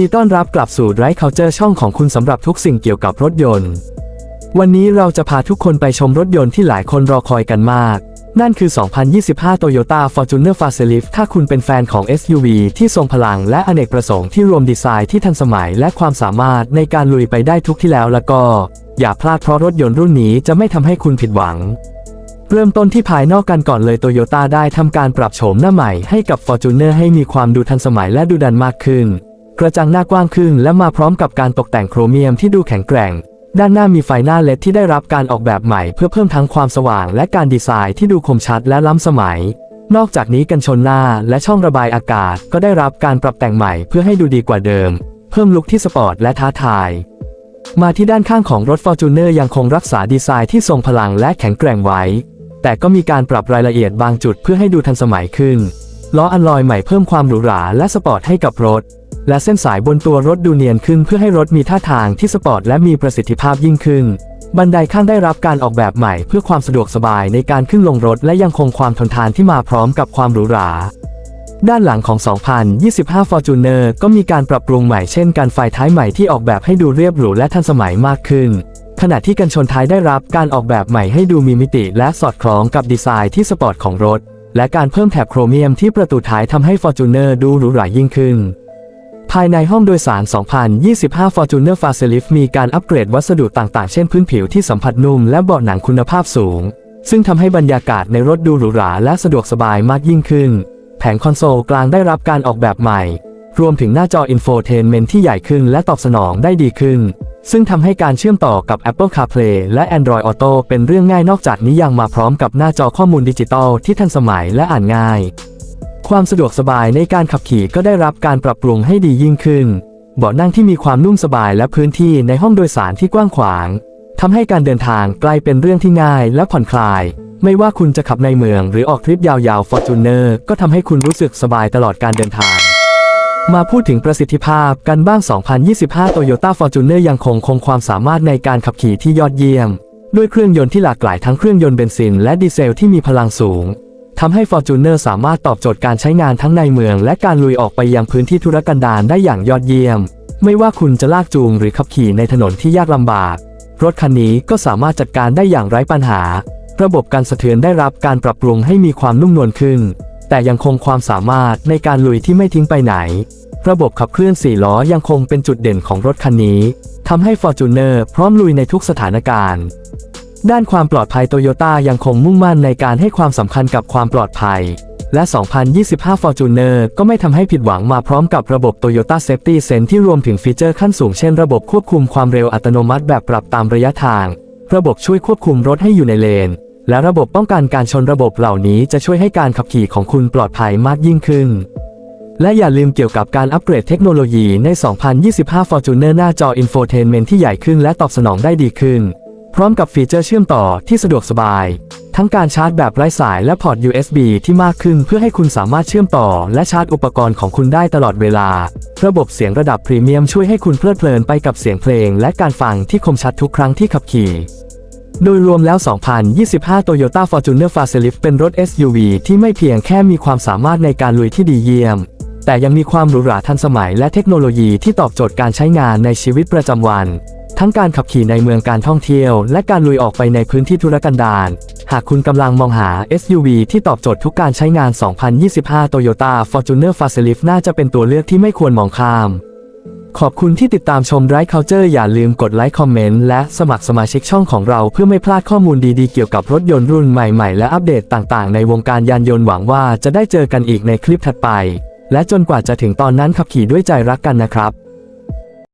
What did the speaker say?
ดีต้อนรับกลับสู่ไรเคาเจอร์ช่องของคุณสำหรับทุกสิ่งเกี่ยวกับรถยนต์ วันนี้เราจะพาทุกคนไปชมรถยนต์ที่หลายคนรอคอยกันมาก นั่นคือ 2025 Toyota Fortuner Facelift ถ้าคุณเป็นแฟนของ SUV ที่ทรงพลังและอเนกประสงค์ที่รวมดีไซน์ที่ทันสมัยและความสามารถในการลุยไปได้ทุกที่แล้วแล้วก็ อย่าพลาดเพราะรถยนต์รุ่นนี้จะไม่ทำให้คุณผิดหวังเริ่มต้นที่ภายนอกกันก่อนเลยโตโยต้าได้ทำการปรับโฉมหน้าใหม่ให้กับ Fortuner ให้มีความดูทันสมัยและดูดันมากขึ้น กระจังหน้ากว้างขึ้นและมาพร้อมกับการตกแต่งโครเมียมที่ดูแข็งแกร่ง ด้านหน้ามีไฟหน้าเลดที่ได้รับการออกแบบใหม่เพื่อเพิ่มทั้งความสว่างและการดีไซน์ที่ดูคมชัดและล้ำสมัย นอกจากนี้กันชนหน้าและช่องระบายอากาศก็ได้รับการปรับแต่งใหม่เพื่อให้ดูดีกว่าเดิม เพิ่มลุคที่สปอร์ตและท้าทาย มาที่ด้านข้างของรถ Fortuner ยังคงรักษาดีไซน์ที่ทรงพลังและแข็งแกร่งไว้ แต่ก็มีการปรับรายละเอียดบางจุดเพื่อให้ดูทันสมัยขึ้นล้ออัลลอยใหม่เพิ่มความหรูหราและสปอร์ตให้กับรถ และเส้นสายบนตัวรถดูเนียนขึ้นเพื่อให้รถมีท่าทางที่สปอร์ตและมีประสิทธิภาพยิ่งขึ้น บันไดข้างได้รับการออกแบบใหม่เพื่อความสะดวกสบายในการขึ้นลงรถและยังคงความทนทานที่มาพร้อมกับความหรูหราด้านหลังของ 2025 Fortuner ก็มีการปรับปรุงใหม่เช่นการไฟท้ายใหม่ที่ออกแบบให้ดูเรียบหรูและทันสมัยมากขึ้น ขณะที่กันชนท้ายได้รับการออกแบบใหม่ให้ดูมีมิติและสอดคล้องกับดีไซน์ที่สปอร์ตของรถ และการเพิ่มแถบโครเมียมที่ประตูท้ายทำให้ Fortuner ดูหรูหรายิ่งขึ้น ภายในห้องโดยสาร 2025 Fortuner Facelift มีการอัปเกรดวัสดุต่างๆ เช่นพื้นผิวที่สัมผัสนุ่มและเบาะหนังคุณภาพสูง ซึ่งทำให้บรรยากาศในรถดูหรูหราและสะดวกสบายมากยิ่งขึ้น แผงคอนโซลกลางได้รับการออกแบบใหม่ รวมถึงหน้าจออินโฟเทนเมนที่ใหญ่ขึ้นและตอบสนองได้ดีขึ้น ซึ่งทำให้การเชื่อมต่อกับ Apple CarPlay และ Android Auto เป็นเรื่องง่ายนอกจากนี้ยังมาพร้อมกับหน้าจอข้อมูลดิจิตอลที่ทันสมัยและอ่านง่าย ความสะดวกสบายในการขับขี่ก็ได้รับการปรับปรุงให้ดียิ่งขึ้น เบาะนั่งที่มีความนุ่มสบายและพื้นที่ในห้องโดยสารที่กว้างขวางทำให้การเดินทางกลายเป็นเรื่องที่ง่ายและผ่อนคลาย ไม่ว่าคุณจะขับในเมืองหรือออกทริปยาวๆ Fortuner ก็ทำให้คุณรู้สึกสบายตลอดการเดินทาง มาพูดถึงประสิทธิภาพกันบ้าง 2025 Toyota Fortuner ยังคงคงความสามารถในการขับขี่ที่ยอดเยี่ยม ด้วยเครื่องยนต์ที่หลากหลายทั้งเครื่องยนต์เบนซินและดีเซลที่มีพลังสูง ทำให้ Fortuner สามารถตอบโจทย์การใช้งานทั้งในเมือง และการลุยออกไปยังพื้นที่ธุรกันดารได้อย่างยอดเยี่ยม ไม่ว่าคุณจะลากจูงหรือขับขี่ในถนนที่ยากลำบาก รถคันนี้ก็สามารถจัดการได้อย่างไร้ปัญหา ระบบการสะเทือนได้รับการปรับปรุงให้มีความนุ่มนวลขึ้น แต่ยังคงความสามารถในการลุยที่ไม่ทิ้งไปไหน ระบบขับเคลื่อน4ล้อยังคงเป็นจุดเด่นของรถคันนี้ทำให้ Fortuner พร้อมลุยในทุกสถานการณ์ ด้านความปลอดภัยโตโยต้ายังคงมุ่งมั่นในการให้ความสำคัญกับความปลอดภัย และ 2025 Fortuner ก็ไม่ทำให้ผิดหวังมาพร้อมกับระบบ Toyota Safety Sense ที่รวมถึงฟีเจอร์ขั้นสูงเช่นระบบควบคุมความเร็วอัตโนมัติแบบปรับตามระยะทาง ระบบช่วยควบคุมรถให้อยู่ในเลน และระบบป้องกันการชนระบบเหล่านี้จะช่วยให้การขับขี่ของคุณปลอดภัยมากยิ่งขึ้น และอย่าลืมเกี่ยวกับการอัปเกรดเทคโนโลยีใน 2025 Fortuner หน้าจอ Infotainment ที่ใหญ่ขึ้นและตอบสนองได้ดีขึ้น ร้อมกับฟีเจอร์เชื่อมต่อที่สะดวกสบาย ทั้งการชาร์จแบบไร้สายและพอร์ต USB ที่มากขึ้นเพื่อให้คุณสามารถเชื่อมต่อ และชาร์จอุปกรณ์ของคุณได้ตลอดเวลา ระบบเสียงระดับพรีเมียมช่วยให้คุณเพลิดเพลินไปกับเสียงเพลง และการฟังที่คมชัดทุกครั้งที่ขับขี่โดยรวมแล้ว 2025 Toyota Fortuner Facelift เป็นรถ SUV ที่ไม่เพียงแค่มีความสามารถในการลุยที่ดีเยี่ยม แต่ยังมีความหรูหราทันสมัยและเทคโนโลยีที่ตอบโจทย์การใช้งานในชีวิตประจำวัน ทั้งการขับขี่ในเมืองการท่องเที่ยว และการลุยออกไปในพื้นที่ธุรกันดาร หากคุณกำลังมองหา SUV ที่ตอบโจทย์ทุกการใช้งาน 2025 Toyota Fortuner Facelift น่าจะเป็นตัวเลือกที่ไม่ควรมองข้าม ขอบคุณที่ติดตามชมไร้ Culture อย่าลืมกดไลค์คอมเมนต์และสมัครสมาชิกช่องของเราเพื่อไม่พลาดข้อมูลดีๆเกี่ยวกับรถยนต์รุ่นใหม่ๆ และอัปเดตต่างๆ ในวงการยานยนต์หวังว่าจะได้เจอกันอีกในคลิปถัดไป และจนกว่าจะถึงตอนนั้นขับขี่ด้วยใจรักกันนะครับ